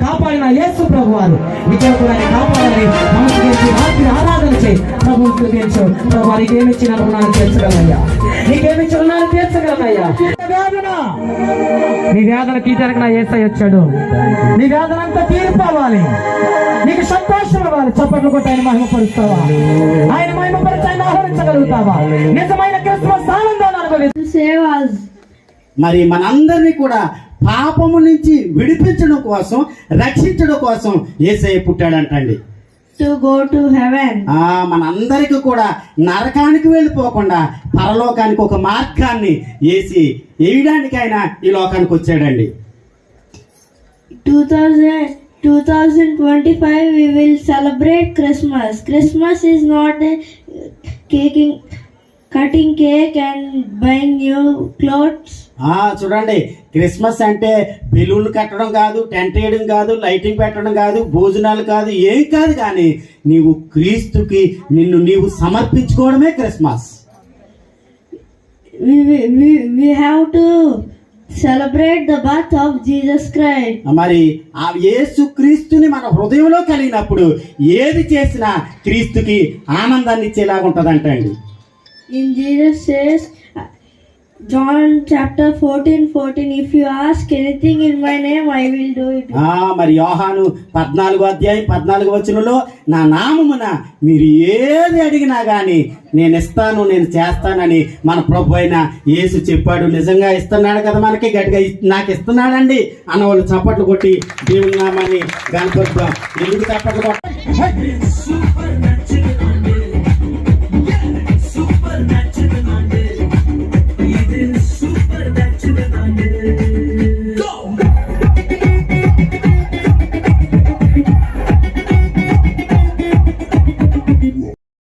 కాపాడిన యేసు ప్రభు వారు ఇక్కడ కూడా ఆయన కాపాడాలి నమస్కరించి రాత్రి ఆరాధన చేయి. ప్రభు స్థుతించు ప్రభు వారికి ఏమి ఇచ్చిన రుణాలు తీర్చగలనయ్యా నీకేమి ఇచ్చిన రుణాలు వేదన. నీ వేదన తీర్చడానికి నా ఏసై వచ్చాడు. నీ వేదన అంతా తీరిపోవాలి నీకు సంతోషం ఇవ్వాలి చప్పట్లు కొట్టి ఆయన మహిమపరుస్తావా? ఆయన మహిమపరిచి ఆయన ఆహరించగలుగుతావా నిజమైన క్రిస్మస్ ఆనందాన్ని us. మరి మనందరినీ కూడా పాపము నుంచి విడిపించడం కోసం రక్షించడం కోసం ఏసయ్య పుట్టాడంటండి go to heaven. ఆ మనందరికీ కూడా నరకానికి వెళ్ళిపోకుండా పరలోకానికి ఒక మార్గాన్ని వేసి వేయడానికి ఆయన ఈ లోకానికి వచ్చాడండి 2000, 2025 we will celebrate Christmas. Christmas is not a uh, caking, cutting cake and buying new clothes. ఆ చూడండి క్రిస్మస్ అంటే బెలూన్లు కట్టడం కాదు టెంట్ వేయడం కాదు లైటింగ్ పెట్టడం కాదు భోజనాలు కాదు ఏం కాదు కానీ నీవు క్రీస్తుకి నిన్ను నీవు సమర్పించుకోవడమే Christmas we have to celebrate the birth of Jesus Christ. మరి ఆ యేసు క్రీస్తుని మన హృదయంలో కలిగినప్పుడు ఏది చేసినా క్రీస్తుకి ఆనందాన్ని ఇచ్చేలాగా ఉంటుందంటండి In Jesus says, John chapter 14, 14, if you ask anything in my name, I will do it. ఆ మరి యోహాను పద్నాలుగో అధ్యాయం పద్నాలుగు వచనంలో నా నామమున మీరు ఏది అడిగినా గాని నేను ఇస్తాను నేను చేస్తానని మన ప్రభు అయిన యేసు చెప్పాడు. నిజంగా ఇస్తున్నాడు కదా మనకి గట్టిగా నాకు ఇస్తున్నాడండి అన్న వాళ్ళు చప్పట్లు కొట్టి దేవుని నామాన్ని గణపరుద్దాం. ఎందుకు చప్పట్లు కొట్ట?